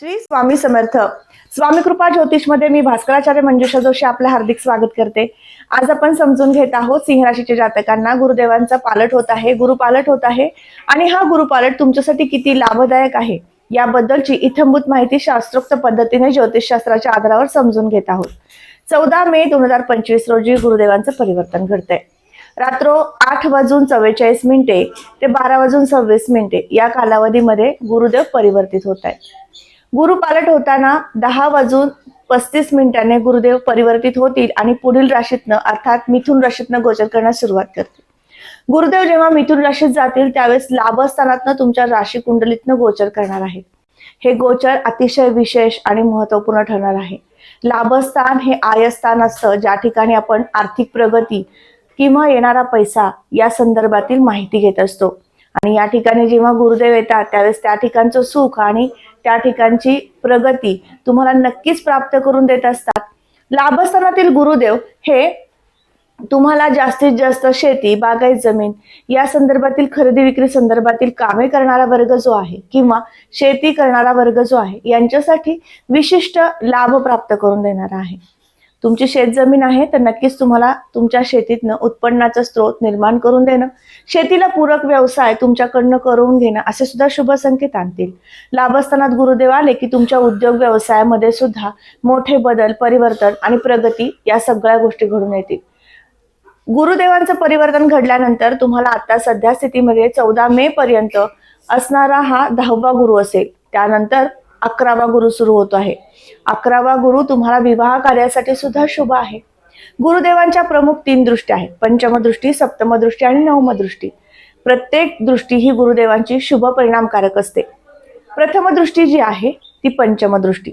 श्री स्वामी समर्थ. स्वामी कृपा ज्योतिषमध्ये मी भास्कराचार्य मंजुषा जोशी आपलं हार्दिक स्वागत करते. आज आपण समजून घेत आहोत सिंह राशीच्या जातकांना. गुरुदेवांचा पालट होत आहे गुरु पालट होत आहे. आणि हा गुरु पालट तुमच्यासाठी किती लाभदायक आहे याबद्दलची इथंभूत माहिती शास्त्रोक्त पद्धतीने ज्योतिषशास्त्राच्या आधारावर समजून घेत आहोत. चौदा मे दोन हजार पंचवीस रोजी गुरुदेवांचं परिवर्तन घडतंय. रात्र आठ वाजून चव्वेचाळीस मिनिटे ते बारा वाजून सव्वीस मिनिटे या कालावधीमध्ये गुरुदेव परिवर्तित होत आहेत. गुरु पालट होताना दहा वाजून पस्तीस मिनिटांनी गुरुदेव परिवर्तित होतील आणि पुढील राशीतनं अर्थात मिथुन राशीतनं गोचर करण्यास सुरुवात करतील. गुरुदेव जेव्हा मिथुन राशीत जातील त्यावेळेस लाभस्थानातनं तुमच्या राशी कुंडलीतनं गोचर करणार आहे. हे गोचर अतिशय विशेष आणि महत्त्वपूर्ण ठरणार आहे. लाभस्थान हे आयस्थान असतं ज्या ठिकाणी आपण आर्थिक प्रगती किंवा येणारा पैसा या संदर्भातील माहिती घेत असतो. आणि या ठिकाणी जेव्हा गुरुदेव येतात त्यावेळेस त्या ठिकाणचं सुख आणि त्या ठिकाणची प्रगती तुम्हाला नक्कीच प्राप्त करून देत असतात. लाभस्थानातील गुरुदेव हे तुम्हाला जास्तीत जास्त शेती बागायत जमीन या संदर्भातील खरेदी विक्री संदर्भातील कामे करणारा वर्ग जो आहे किंवा शेती करणारा वर्ग जो आहे यांच्यासाठी विशिष्ट लाभ प्राप्त करून देणारा आहे. तुमची शेतजमीन आहे तर नक्कीच तुम्हाला तुमच्या शेतीतनं उत्पन्नाचा स्रोत निर्माण करून देणं शेतीला पूरक व्यवसाय तुमच्याकडनं करून घेणं असे सुद्धा शुभ संकेत आणतील. लाभस्थानात गुरुदेव आले की तुमच्या उद्योग व्यवसायामध्ये सुद्धा मोठे बदल परिवर्तन आणि प्रगती या सगळ्या गोष्टी घडून येतील. गुरुदेवांचं परिवर्तन घडल्यानंतर तुम्हाला आता सध्या स्थितीमध्ये चौदा मे पर्यंत असणारा हा दहावा गुरु असेल. त्यानंतर अकरावा गुरु सुरू होतो आहे. अकरावा गुरु तुम्हाला विवाह कार्यासाठी सुद्धा शुभ आहे. गुरुदेवांच्या प्रमुख तीन दृष्टी आहेत. पंचमदृष्टी सप्तमदृष्टी आणि नवम दृष्टी. प्रत्येक दृष्टी ही गुरुदेवांची शुभ परिणामकारक असते. प्रथमदृष्टी जी आहे ती पंचमदृष्टी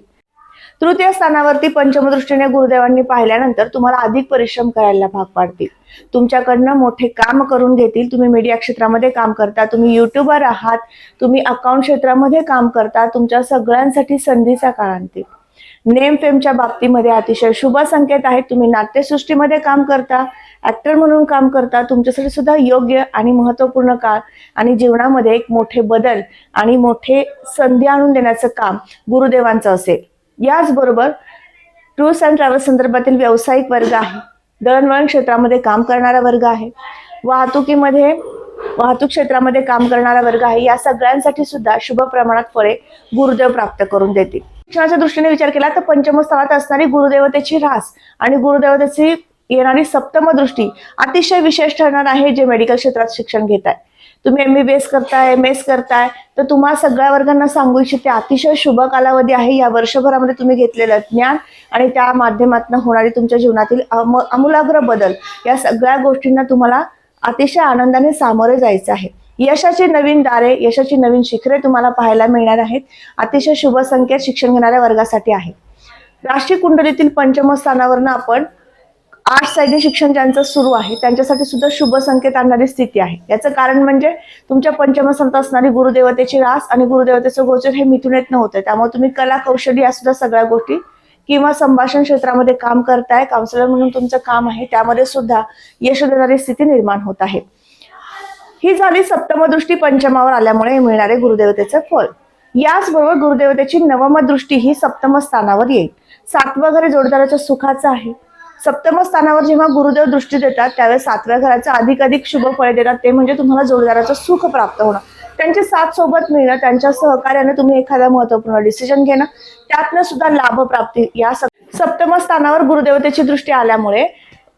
तृतीय स्थानावरती पंचमदृष्टीने गुरुदेवांनी पाहिल्यानंतर तुम्हाला अधिक परिश्रम करायला भाग पाडतील. तुमच्याकडनं मोठे काम करून घेतील. तुम्ही मीडिया क्षेत्रामध्ये काम करता तुम्ही युट्यूबर आहात तुम्ही अकाउंट क्षेत्रामध्ये काम करता तुमच्या सगळ्यांसाठी संधीचा काळ आणतील. नेम फेमच्या बाबतीमध्ये अतिशय शुभ संकेत आहेत. तुम्ही नाट्यसृष्टीमध्ये काम करता ऍक्टर म्हणून काम करता तुमच्यासाठी सुद्धा योग्य आणि महत्त्वपूर्ण काळ आणि जीवनामध्ये एक मोठे बदल आणि मोठे संधी आणून देण्याचं काम गुरुदेवांचं असेल. याचबरोबर टूर्स अँड ट्रॅव्हल्स संदर्भातील व्यावसायिक वर्ग आहे. दळणवळण क्षेत्रामध्ये काम करणारा वर्ग आहे. वाहतुकीमध्ये वाहतूक क्षेत्रामध्ये काम करणारा वर्ग आहे. या सगळ्यांसाठी सुद्धा शुभ प्रमाणात फळे गुरुदेव प्राप्त करून देतील. शिक्षणाच्या दृष्टीने विचार केला तर पंचम स्थानात असणारी गुरुदेवतेची रास आणि गुरुदेवतेची येणारी सप्तम दृष्टी अतिशय विशेष ठरणार आहे जे मेडिकल क्षेत्रात शिक्षण घेत आहे. तुम्ही एम बी बी एस करताय एम एस करताय तर तुम्हा सगळ्या वर्गांना सांगू इच्छिते अतिशय शुभ कालावधी आहे या वर्षभरामध्ये तुम्ही घेतलेलं ज्ञान आणि त्या माध्यमातून होणारी तुमच्या जीवनातील अम आमूलाग्र बदल. या सगळ्या गोष्टींना तुम्हाला अतिशय आनंदाने सामोरे जायचं आहे. यशाची नवीन दारे यशाची नवीन शिखरे तुम्हाला पाहायला मिळणार आहेत. अतिशय शुभ संकेत शिक्षण घेणाऱ्या वर्गासाठी आहे. राष्ट्रीय कुंडलीतील पंचम स्थानावरनं आपण आर्ट्स साईडचे शिक्षण ज्यांचं सुरू आहे त्यांच्यासाठी सुद्धा शुभ संकेत आणणारी स्थिती आहे. याचं कारण म्हणजे तुमच्या पंचमसंत असणारी गुरुदेवतेची रास आणि गुरुदेवतेचं गोचर हे मिथुनेत नव्हतं. त्यामुळे तुम्ही कला कौशल्य या सुद्धा सगळ्या गोष्टी किंवा संभाषण क्षेत्रामध्ये काम करताय काउन्सिलर म्हणून तुमचं काम आहे त्यामध्ये सुद्धा यश देणारी स्थिती निर्माण होत आहे. ही झाली सप्तमदृष्टी पंचमावर आल्यामुळे मिळणारे गुरुदेवतेचं फळ. याचबरोबर गुरुदेवतेची नवम दृष्टी ही सप्तम स्थानावर येईल. सातवं घरी जोडदाराच्या सुखाचं आहे. सप्तम स्थानावर जेव्हा गुरुदेव दृष्टी देतात त्यावेळेस सातव्या घराचं अधिक अधिक शुभ फळे देतात ते म्हणजे तुम्हाला जोडदाराचं सुख प्राप्त होणं. त्यांचे साथ सोबत मिळणं त्यांच्या सहकार्याने तुम्ही एखादा महत्त्वपूर्ण डिसिजन घेणं त्यातनं सुद्धा लाभ प्राप्ती या सप्तम स्थानावर गुरुदेवतेची दृष्टी आल्यामुळे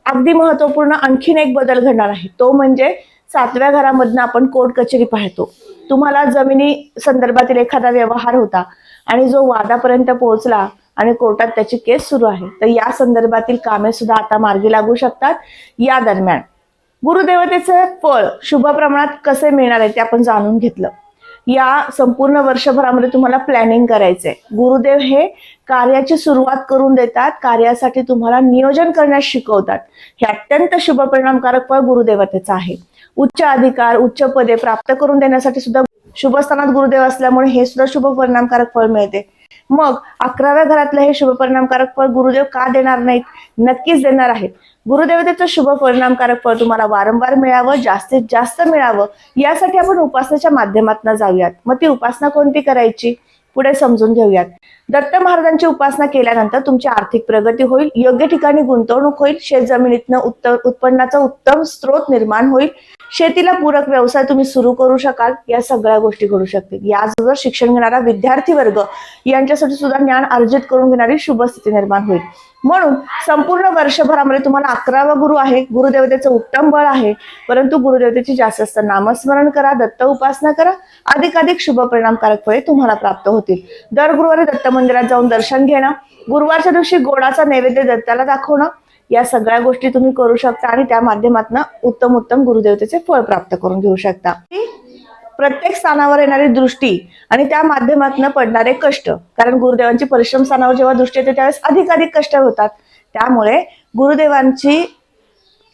अगदी महत्त्वपूर्ण आणखीन एक बदल घडणार आहे. तो म्हणजे सातव्या घरामधनं आपण कोर्ट कचेरी पाहतो. तुम्हाला जमिनी संदर्भातील एखादा व्यवहार होता आणि जो वादापर्यंत पोहोचला आणि कोर्टात त्याची केस सुरू आहे. तर या संदर्भातील कामे सुद्धा आता मार्गी लागू शकतात. या दरम्यान गुरुदेवतेचे फळ शुभ प्रमाणात कसे मिळणार आहे ते आपण जाणून घेतलं. या संपूर्ण वर्षभरामध्ये तुम्हाला प्लॅनिंग करायचंय. गुरुदेव हे कार्याची सुरुवात करून देतात. कार्यासाठी तुम्हाला नियोजन करण्यास शिकवतात. हे अत्यंत शुभ परिणामकारक फळ गुरुदेवतेचं आहे. उच्च अधिकार उच्च पदे प्राप्त करून देण्यासाठी सुद्धा शुभस्थानात गुरुदेव असल्यामुळे हे सुद्धा शुभ परिणामकारक फळ मिळते. मग अकराव्या घरातलं हे शुभ परिणामकारक फळ गुरुदेव का देणार नाहीत? नक्कीच देणार आहेत. गुरुदेवतेचं शुभ परिणामकारक फळ तुम्हाला वारंवार मिळावं जास्तीत जास्त मिळावं यासाठी आपण उपासनेच्या माध्यमातून जाऊयात. मग ती उपासना कोणती करायची? पुढे समजून घेऊयात. दत्त महाराजांची उपासना केल्यानंतर तुमची आर्थिक प्रगती होईल योग्य ठिकाणी गुंतवणूक होईल शेत जमिनीतनं उत्तर उत्पन्नाचा उत्तम स्रोत निर्माण होईल. शेतीला पूरक व्यवसाय तुम्ही सुरू करू शकाल या सगळ्या गोष्टी घडू शकतील. याचबरोबर शिक्षण घेणारा विद्यार्थी वर्ग यांच्यासाठी सुद्धा ज्ञान अर्जित करून घेणारी शुभ स्थिती निर्माण होईल. म्हणून संपूर्ण वर्षभरामध्ये तुम्हाला अकरावा गुरु आहे. गुरुदेवतेचं उत्तम बळ आहे. परंतु गुरुदेवतेची जास्त नामस्मरण करा दत्त उपासना करा. अधिकाधिक शुभ परिणामकारक फळे तुम्हाला प्राप्त होतील. दर गुरुवारी दत्त मंदिरात जाऊन दर्शन घेणं गुरुवारच्या दिवशी गोडाचा नैवेद्य दत्ताला दाखवणं या सगळ्या गोष्टी तुम्ही करू शकता आणि त्या माध्यमातून उत्तम उत्तम गुरुदेवतेचे फळ प्राप्त करून घेऊ शकता. प्रत्येक स्थानावर येणारी दृष्टी आणि त्या माध्यमातून पडणारे कष्ट कारण गुरुदेवांची परिश्रम स्थानावर जेव्हा दृष्टी येते त्यावेळेस अधिक अधिक कष्ट होतात. त्यामुळे गुरुदेवांची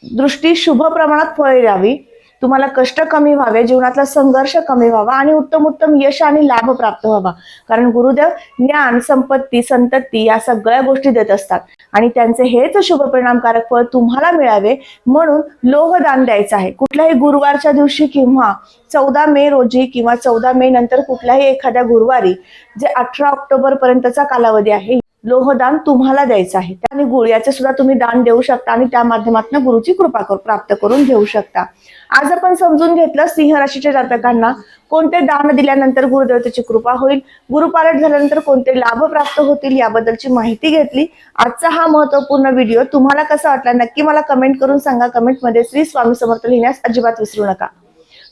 दृष्टी शुभ प्रमाणात फळे द्यावी तुम्हाला कष्ट कमी व्हावे जीवनातला संघर्ष कमी व्हावा आणि उत्तम उत्तम यश आणि लाभ प्राप्त व्हावा. कारण गुरुदेव ज्ञान संपत्ती संतती या सगळ्या गोष्टी देत असतात. आणि त्यांचे हेच शुभ परिणामकारक फळ तुम्हाला मिळावे म्हणून लोहदान द्यायचं आहे. कुठल्याही गुरुवारच्या दिवशी किंवा चौदा मे रोजी किंवा चौदा मे नंतर कुठल्याही एखाद्या गुरुवारी जे अठरा ऑक्टोबर पर्यंतचा कालावधी आहे लोहदान तुम्हाला द्यायचं आहे. आणि गुळ याचे सुद्धा तुम्ही दान देऊ शकता आणि त्या माध्यमातून गुरुची कृपा कर- प्राप्त करून घेऊ शकता. आज आपण समजून घेतलं सिंह राशीच्या जातकांना कोणते दान दिल्यानंतर गुरुदेवतेची कृपा होईल गुरुपालट झाल्यानंतर कोणते लाभ प्राप्त होतील याबद्दलची माहिती घेतली. आजचा हा महत्त्वपूर्ण व्हिडिओ तुम्हाला कसा वाटला नक्की मला कमेंट करून सांगा. कमेंटमध्ये श्री स्वामी समर्थ लिहिण्यास अजिबात विसरू नका.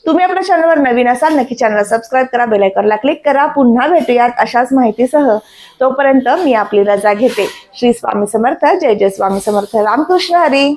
तुम्ही आपल्या चॅनलवर नवीन असाल नक्की चॅनलला सबस्क्राईब करा बेलायकॉनला क्लिक करा. पुन्हा भेटूयात अशाच माहितीसह. तोपर्यंत मी आपली रजा घेते. श्री स्वामी समर्थ. जय जय स्वामी समर्थ. रामकृष्ण हरी.